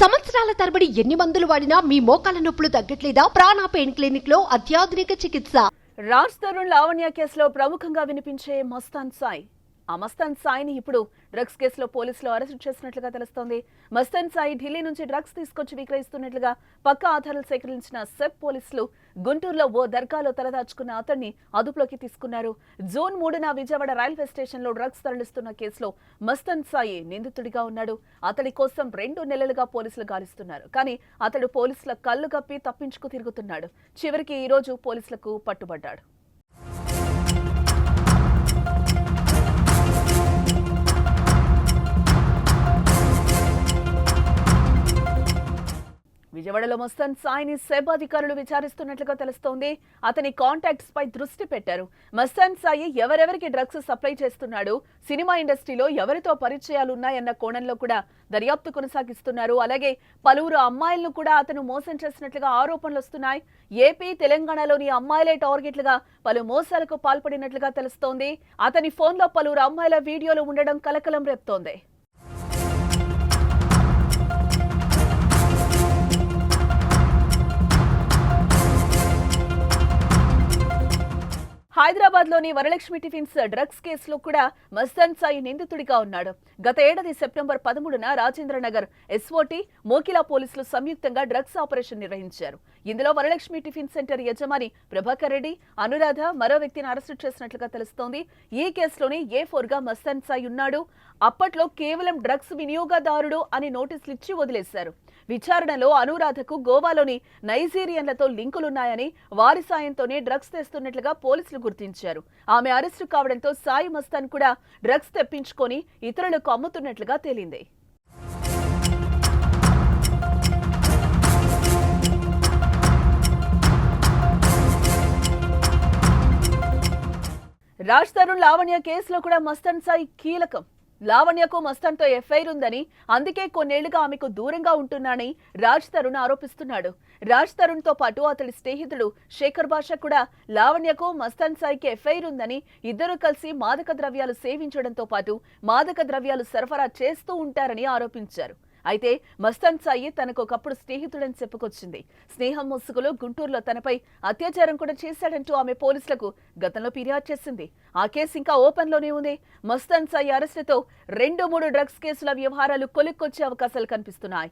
సంవత్సరాల తరబడి ఎన్ని మందులు వాడినా మీ మోకాల నొప్పులు తగ్గట్లేదా? ప్రాణ పెయిన్ క్లినిక్లో అత్యాధునిక చికిత్స. రాజ్ తరుణ్ లావణ్య కేసులో ప్రముఖంగా వినిపించే మస్తాన్ సాయి. మస్తాన్ సాయిని ఇప్పుడు డ్రగ్స్ కేసులో పోలీసులు అరెస్టు చేసినట్లుగా తెలుస్తోంది. మస్తాన్ సాయి ఢిల్లీ నుంచి డ్రగ్స్ తీసుకొచ్చి విక్రయిస్తున్నట్లుగా పక్క ఆధారాలు సేకరించిన సెప్ పోలీసులు గుంటూరులో ఓ దర్గాలో తలదాచుకున్న అతన్ని అదుపులోకి తీసుకున్నారు. జూన్ మూడున విజయవాడ రైల్వే స్టేషన్లో డ్రగ్స్ తరలిస్తున్న కేసులో మస్తాన్ సాయి నిందితుడిగా ఉన్నాడు. అతడి కోసం రెండు నెలలుగా పోలీసులు గాలిస్తున్నారు. కానీ అతడు పోలీసుల కళ్ళు కప్పి తప్పించుకు తిరుగుతున్నాడు. చివరికి ఈరోజు పోలీసులకు పట్టుబడ్డాడు. విజయవాడలో మస్తాన్ సాయిని సెబ్ అధికారులు విచారిస్తున్నట్లుగా తెలుస్తోంది. అతని కాంటాక్ట్స్ పై దృష్టి పెట్టారు. మస్తాన్ సాయి ఎవరెవరికి డ్రగ్స్ సప్లై చేస్తున్నాడు? సినిమా ఇండస్ట్రీలో ఎవరితో పరిచయాలు ఉన్నాయన్న కోణంలో కూడా దర్యాప్తు కొనసాగిస్తున్నారు. అలాగే పలువురు అమ్మాయిలను కూడా అతను మోసం చేసినట్లుగా ఆరోపణలు వస్తున్నాయి. ఏపీ తెలంగాణలోని అమ్మాయిలే టార్గెట్లుగా పలు మోసాలకు పాల్పడినట్లుగా తెలుస్తోంది. అతని ఫోన్లో పలువురు అమ్మాయిల వీడియోలు ఉండడం కలకలం రేపుతోంది. హైదరాబాద్లోని వరలక్ష్మి టిఫిన్స్ డ్రగ్స్ కేసులో కూడా మస్తాన్ సాయి నిందితుడిగా ఉన్నాడు. గత ఏడాది సెప్టెంబర్ పదమూడున రాజేంద్ర నగర్ ఎస్ఓటి మోకిలా పోలీసులు సంయుక్తంగా డ్రగ్స్ ఆపరేషన్ నిర్వహించారు. ఇందులో వరలక్ష్మి టిఫిన్ సెంటర్ యజమాని ప్రభాకర్ రెడ్డి అనురాధ మరో వ్యక్తిని అరెస్టు చేసినట్లుగా తెలుస్తోంది. ఈ కేసులోనే ఏ ఫోర్గా మస్తాన్ సాయి ఉన్నాడు? అప్పట్లో కేవలం డ్రగ్స్ వినియోగదారుడు అని నోటీసులు ఇచ్చి వదిలేశారు. విచారణలో అనురాధకు గోవాలోని నైజీరియన్లతో లింకులున్నాయని వారి సాయంతోనే డ్రగ్స్ తెస్తున్నట్లుగా పోలీసులు గుర్తించారు. ఆమె అరెస్టు కావడంతో సాయి మస్తాన్ కూడా డ్రగ్స్ తెప్పించుకొని ఇతరులకు అమ్ముతున్నట్లుగా తేలింది. రాజ్ తరుణ్ లావణ్య కేసులో కూడా మస్తాన్ సాయి కీలకం. లావణ్యకు మస్తాన్తో ఎఫ్ఐఆర్ ఉందని అందుకే కొన్నేళ్ళుగా ఆమెకు దూరంగా ఉంటున్నానని రాజ్ తరుణ్ ఆరోపిస్తున్నాడు. రాజ్ తరుణ్తో పాటు అతడి స్నేహితుడు శేఖర్ భాష కూడా లావణ్యకు మస్తాన్ సాయికి ఎఫ్ఐఆర్ ఉందని ఇద్దరు కలిసి మాదక ద్రవ్యాలు సేవించడంతో పాటు మాదక ద్రవ్యాలు సరఫరా చేస్తూ ఉంటారని ఆరోపించారు. అయితే మస్తాన్ సాయి తనకు ఒకప్పుడు స్నేహితుడని చెప్పుకొచ్చింది. స్నేహం ముసుగులో గుంటూరులో తనపై అత్యాచారం కూడా చేశాడంటూ ఆమె పోలీసులకు గతంలో ఫిర్యాదు చేసింది. ఆ కేసు ఇంకా ఓపెన్లోనే ఉంది. మస్తాన్ సాయి అరెస్టుతో రెండు మూడు డ్రగ్స్ కేసుల వ్యవహారాలు కొలిక్కొచ్చే అవకాశాలు కనిపిస్తున్నాయి.